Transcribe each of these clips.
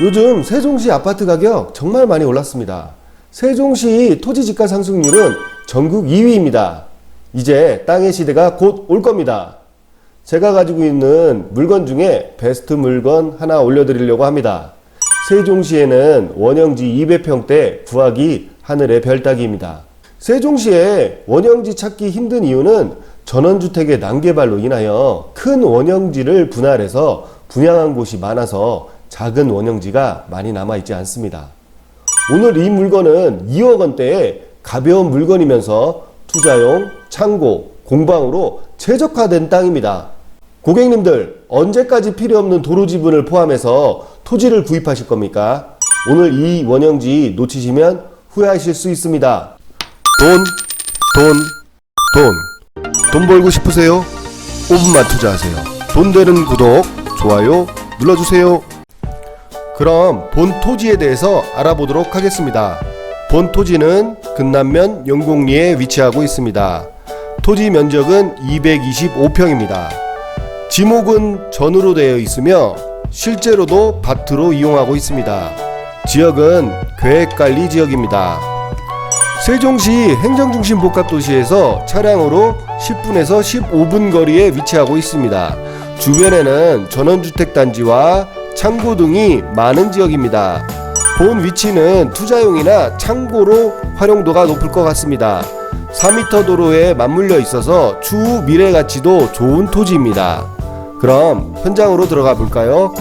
요즘 세종시 아파트 가격 정말 많이 올랐습니다. 세종시 토지 지가 상승률은 전국 2위입니다. 이제 땅의 시대가 곧 올 겁니다. 제가 가지고 있는 물건 중에 베스트 물건 하나 올려드리려고 합니다. 세종시에는 원형지 200평대 구하기 하늘의 별 따기입니다. 세종시에 원형지 찾기 힘든 이유는 전원주택의 난개발로 인하여 큰 원형지를 분할해서 분양한 곳이 많아서 작은 원형지가 많이 남아있지 않습니다. 오늘 이 물건은 2억 원대의 가벼운 물건이면서 투자용, 창고, 공방으로 최적화된 땅입니다. 고객님들, 언제까지 필요 없는 도로 지분을 포함해서 토지를 구입하실 겁니까? 오늘 이 원형지 놓치시면 후회하실 수 있습니다. 돈, 돈, 돈. 돈 벌고 싶으세요? 5분만 투자하세요. 돈 되는 구독, 좋아요 눌러주세요. 그럼 본 토지에 대해서 알아보도록 하겠습니다. 본 토지는 근남면 영곡리에 위치하고 있습니다. 토지 면적은 225평입니다. 지목은 전으로 되어 있으며 실제로도 밭으로 이용하고 있습니다. 지역은 계획관리 지역입니다. 세종시 행정중심 복합도시에서 차량으로 10분에서 15분 거리에 위치하고 있습니다. 주변에는 전원주택 단지와 창고 등이 많은 지역입니다. 본 위치는 투자용이나 창고로 활용도가 높을 것 같습니다. 4m 도로에 맞물려 있어서 추후 미래 가치도 좋은 토지입니다. 그럼 현장으로 들어가 볼까요?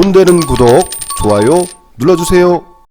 돈 되는 구독, 좋아요 눌러주세요.